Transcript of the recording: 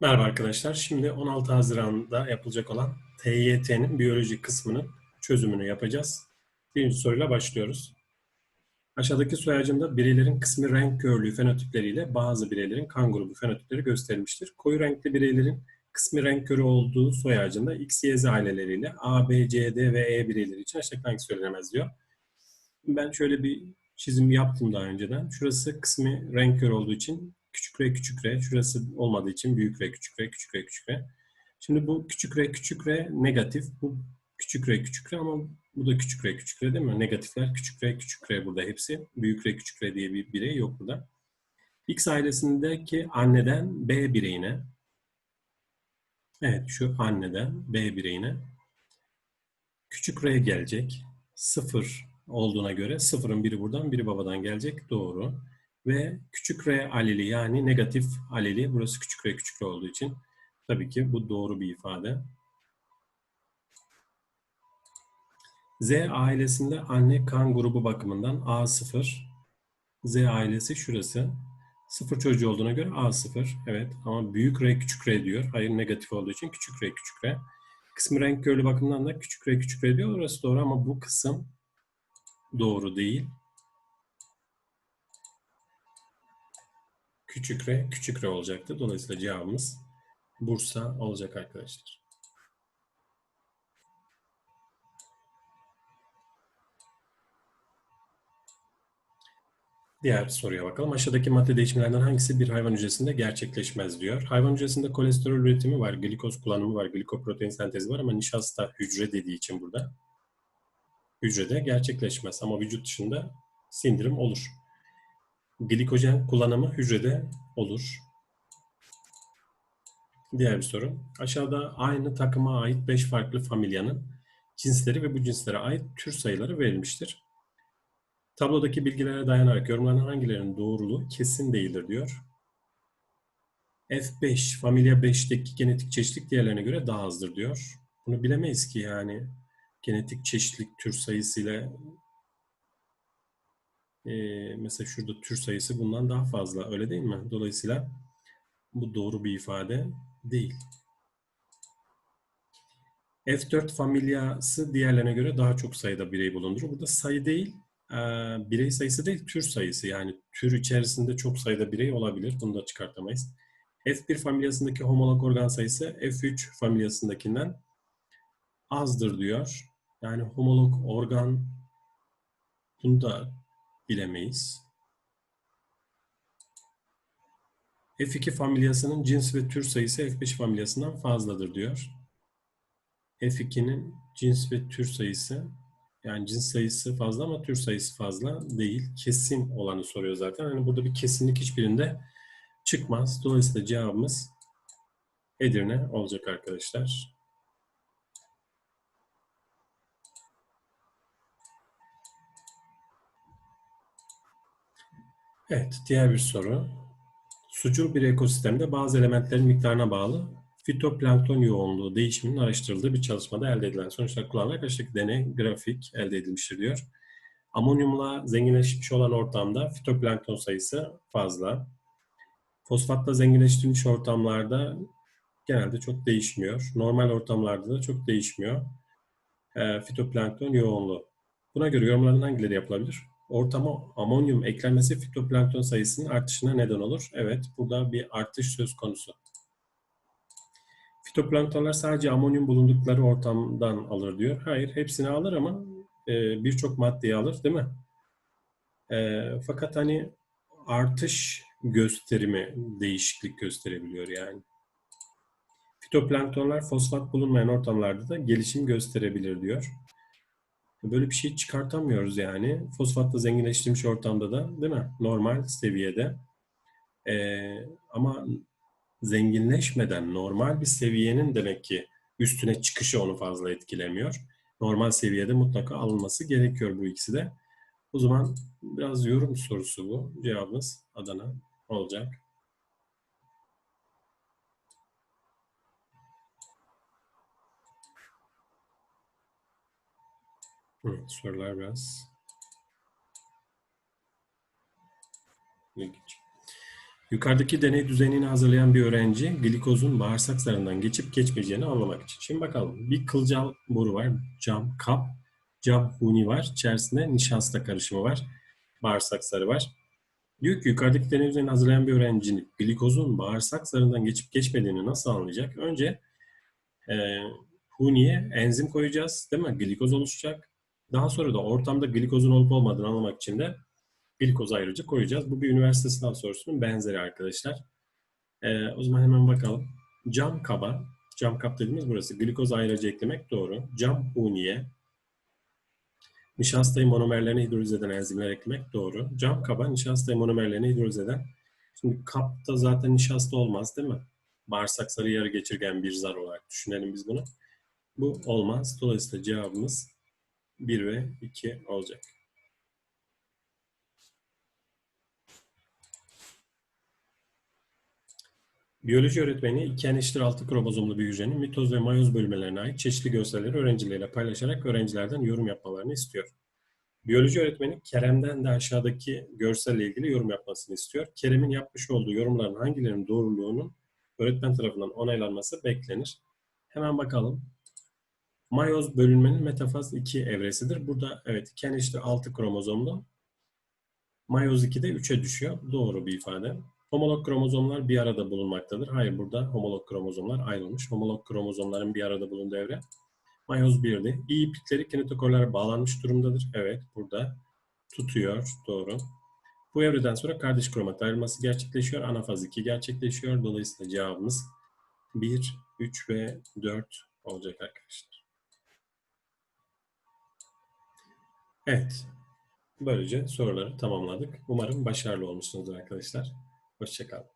Merhaba arkadaşlar. Şimdi 16 Haziran'da yapılacak olan TYT'nin biyoloji kısmının çözümünü yapacağız. Birinci soruyla başlıyoruz. Aşağıdaki soy ağacında bireylerin kısmi renk körlüğü fenotipleriyle bazı bireylerin kan grubu fenotipleri gösterilmiştir. Koyu renkli bireylerin kısmi renk körü olduğu soy ağacında X, Y, Z aileleriyle A, B, C, D ve E bireyleri için aşağıdaki söylenemez diyor. Ben şöyle bir çizim yaptım daha önceden. Şurası kısmi renk körü olduğu için küçük r küçük r. Şurası olmadığı için büyük r küçük r küçük r küçük r. Şimdi bu küçük r küçük r negatif. Bu küçük r küçük r ama bu da küçük r küçük r değil mi? Negatifler küçük r küçük r burada hepsi. Büyük r küçük r diye bir birey yok burada. X ailesindeki anneden B bireyine Evet şu anneden B bireyine küçük r gelecek. Sıfır olduğuna göre sıfırın biri buradan biri babadan gelecek. Doğru ve küçük r aleli yani negatif aleli burası küçük r küçük r olduğu için tabii ki bu doğru bir ifade. Z ailesinde anne kan grubu bakımından A0. Z ailesi şurası. Sıfır çocuğu olduğuna göre A0. Evet ama büyük R küçük R diyor. Hayır negatif olduğu için küçük R küçük R. Kısmı renk körlü bakımından da küçük R küçük R diyor. Orası doğru ama bu kısım doğru değil. Küçük r küçük r olacaktı. Dolayısıyla cevabımız Bursa olacak arkadaşlar. Diğer soruya bakalım. Aşağıdaki madde değişimlerden hangisi bir hayvan hücresinde gerçekleşmez diyor. Hayvan hücresinde kolesterol üretimi var, glikoz kullanımı var, glikoprotein sentezi var ama nişasta hücre dediği için burada hücrede gerçekleşmez ama vücut dışında sindirim olur glikojen kullanımı hücrede olur. Diğer bir soru. Aşağıda aynı takıma ait 5 farklı familyanın cinsleri ve bu cinslere ait tür sayıları verilmiştir. Tablodaki bilgilere dayanarak yorumlanan hangilerinin doğruluğu kesin değildir diyor. F5, familya 5'teki genetik çeşitlilik diğerlerine göre daha azdır diyor. Bunu bilemeyiz ki yani genetik çeşitlilik tür sayısıyla e, mesela şurada tür sayısı bundan daha fazla öyle değil mi? Dolayısıyla bu doğru bir ifade değil. F4 familyası diğerlerine göre daha çok sayıda birey bulundurur. Burada sayı değil, e, birey sayısı değil, tür sayısı. Yani tür içerisinde çok sayıda birey olabilir. Bunu da çıkartamayız. F1 familyasındaki homolog organ sayısı F3 familyasındakinden azdır diyor. Yani homolog organ bunu da bilemeyiz. F2 familyasının cins ve tür sayısı F5 familyasından fazladır diyor. F2'nin cins ve tür sayısı yani cins sayısı fazla ama tür sayısı fazla değil. Kesin olanı soruyor zaten. Hani burada bir kesinlik hiçbirinde çıkmaz. Dolayısıyla cevabımız Edirne olacak arkadaşlar. Evet, diğer bir soru. Sucul bir ekosistemde bazı elementlerin miktarına bağlı fitoplankton yoğunluğu değişiminin araştırıldığı bir çalışmada elde edilen sonuçlar kullanarak aşağıdaki deney grafik elde edilmiştir diyor. Amonyumla zenginleşmiş olan ortamda fitoplankton sayısı fazla. Fosfatla zenginleştirilmiş ortamlarda genelde çok değişmiyor. Normal ortamlarda da çok değişmiyor. E, fitoplankton yoğunluğu. Buna göre yorumların hangileri yapılabilir? Ortama amonyum eklenmesi fitoplankton sayısının artışına neden olur. Evet, burada bir artış söz konusu. Fitoplanktonlar sadece amonyum bulundukları ortamdan alır diyor. Hayır, hepsini alır ama e, birçok maddeyi alır değil mi? E, fakat hani artış gösterimi değişiklik gösterebiliyor yani. Fitoplanktonlar fosfat bulunmayan ortamlarda da gelişim gösterebilir diyor. Böyle bir şey çıkartamıyoruz yani. Fosfatla zenginleştirilmiş ortamda da değil mi? Normal seviyede. Ee, ama zenginleşmeden normal bir seviyenin demek ki üstüne çıkışı onu fazla etkilemiyor. Normal seviyede mutlaka alınması gerekiyor bu ikisi de. O zaman biraz yorum sorusu bu. Cevabımız Adana olacak. Evet, sorular biraz ilginç. Yukarıdaki deney düzenini hazırlayan bir öğrenci glikozun bağırsak zarından geçip geçmeyeceğini anlamak için. Şimdi bakalım. Bir kılcal boru var. Cam kap. Cam huni var. İçerisinde nişasta karışımı var. Bağırsak zarı var. Diyor ki yukarıdaki deney düzenini hazırlayan bir öğrencinin glikozun bağırsak zarından geçip geçmediğini nasıl anlayacak? Önce e, huniye enzim koyacağız. Değil mi? Glikoz oluşacak. Daha sonra da ortamda glikozun olup olmadığını anlamak için de glikoz ayrıca koyacağız. Bu bir üniversite sınav sorusunun benzeri arkadaşlar. Ee, o zaman hemen bakalım. Cam kaba, cam kap dediğimiz burası. Glikoz ayrıca eklemek doğru. Cam huniye, nişastayı monomerlerine hidroliz eden enzimler eklemek doğru. Cam kaba, nişastayı monomerlerine hidroliz eden. Şimdi kapta zaten nişasta olmaz değil mi? Bağırsak sarı yarı geçirgen bir zar olarak düşünelim biz bunu. Bu olmaz. Dolayısıyla cevabımız 1 ve 2 olacak. Biyoloji öğretmeni iki n eşittir 6 kromozomlu bir hücrenin mitoz ve mayoz bölmelerine ait çeşitli görselleri öğrencileriyle paylaşarak öğrencilerden yorum yapmalarını istiyor. Biyoloji öğretmeni Kerem'den de aşağıdaki görselle ilgili yorum yapmasını istiyor. Kerem'in yapmış olduğu yorumların hangilerinin doğruluğunun öğretmen tarafından onaylanması beklenir. Hemen bakalım. Mayoz bölünmenin metafaz 2 evresidir. Burada evet 2 n eşittir 6 kromozomlu. Mayoz 2 de 3'e düşüyor. Doğru bir ifade. Homolog kromozomlar bir arada bulunmaktadır. Hayır burada homolog kromozomlar ayrılmış. Homolog kromozomların bir arada bulunduğu evre mayoz 1'di. İyi iplikleri kinetokorlara bağlanmış durumdadır. Evet burada tutuyor. Doğru. Bu evreden sonra kardeş kromat ayrılması gerçekleşiyor. Anafaz 2 gerçekleşiyor. Dolayısıyla cevabımız 1, 3 ve 4 olacak arkadaşlar. Evet. Böylece soruları tamamladık. Umarım başarılı olmuşsunuzdur arkadaşlar. Hoşçakalın.